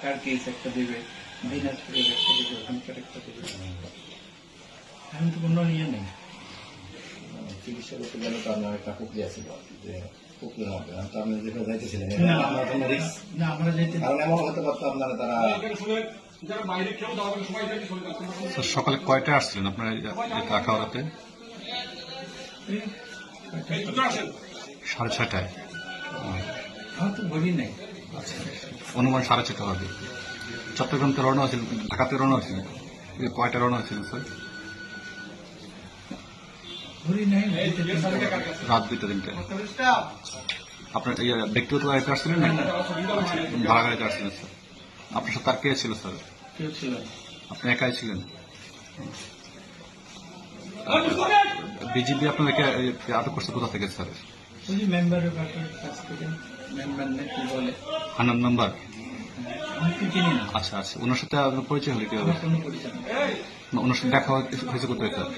ঢাকার কেস একটা দেবে দিনাজপুরের একটা দেবে ওখানকার একটা দেবে। এখন তো কোনো ইয়ে নেই। চিকিৎসা করতে গেলে তো আপনার একটা প্রক্রিয়া ছিল যে প্রক্রিয়ার মধ্যে তো আপনি যেখানে যাইতেছিলেন না। আপনার কোনো রিস্ক না আমরা যেতে কারণ এমন হতে পারতো আপনারা তারা স্যার সকালে কয়টায় আসছিলেন আপনার কাকাওয়ারাতে সাড়ে ছয়টায়। আমার তো ঘড়ি নেই। অনুমান সাড়ে ছটা হবে চট্টগ্রাম থেকে রওনা হয়েছিল ঢাকাতে রওনা হয়েছিল। এই কয়টা রওনা হয়েছিল স্যার। রাত দুইটা তিনটে। আপনার ইয়ে, ব্যক্তিগত গাড়িতে আসছিলেন না ভাড়া গাড়িতে আসছিলেন স্যার। আপনার সাথে আর কে ছিল স্যার। আপনি একাই ছিলেন? বিজিবি আপনাদেরকে আটক করছে কোথা থেকে স্যার? মেম্বার বলে? হানান না। আচ্ছা আচ্ছা। ওনার সাথে আপনার পরিচয় হলে কি হবে? আমার কোনো পরিচয় নেই। না, ওনার সাথে দেখা হয়েছে কোথায় স্যার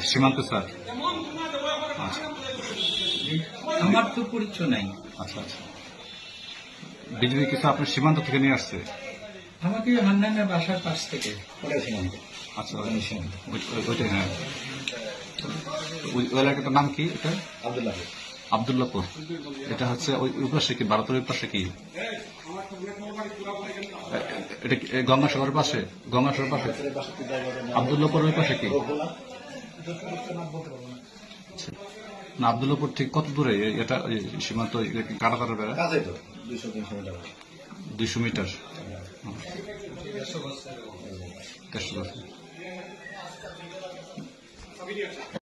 সীমান্ত স্যার? আচ্ছা। আমার তো পরিচয় নাই। আচ্ছা আচ্ছা। বিজেপি কিছু আপনার সীমান্ত থেকে নিয়ে আসছে? আমাকে হান্নানের বাসার পাশ থেকে। ওটাই সীমান্ত। আচ্ছা। ওইটাই হ্যাঁ। ওই ওই এলাকাটার নাম কি এটা? আবদুল্লাহ আবদুল্লাপুর এটা হচ্ছে ওই পাশে কি ভারতের ওই পাশে কি? এটা গঙ্গাসাগরের পাশে? গঙ্গাসাগরের পাশে? আবদুল্লাপুর ওই পাশে কি? আচ্ছা। না আবদুল্লাপুর ঠিক কত দূরে? এটা সীমান্ত কাটা কাটা বেড়া? দুইশো মিটার দেড়শো বছর